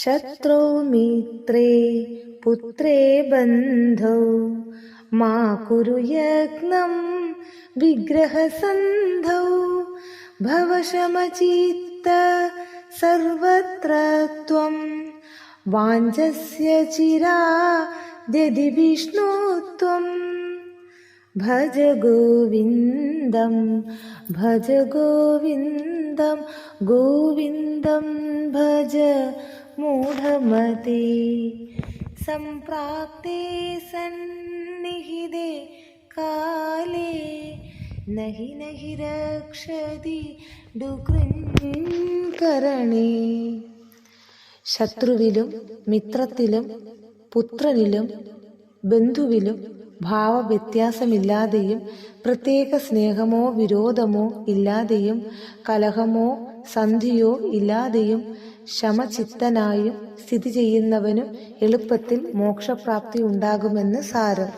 शत्रौ मित्रे पुत्रे बन्धौ मा कुरु यज्ञं विग्रहसन्धौ भव शमचित्त सर्वत्र त्वं वाञ्छस्य चिराद्यदि विष्णु त्वम् भज गोविन्दं भज गोविन्दं गोविन्दं भज मूढमते सम्प्राप्ते सन्निहिते काले नहि नहि रक्षति ഡുകൃൻകരണേ ശത്രുവിലും മിത്രത്തിലും പുത്രനിലും ബന്ധുവിലും ഭാവവ്യത്യാസമില്ലാതെയും പ്രത്യേക സ്നേഹമോ വിരോധമോ ഇല്ലാതെയും കലഹമോ സന്ധിയോ ഇല്ലാതെയും ശമചിത്തനായും സ്ഥിതി ചെയ്യുന്നവനും എളുപ്പത്തിൽ മോക്ഷപ്രാപ്തി ഉണ്ടാകുമെന്ന് സാരം.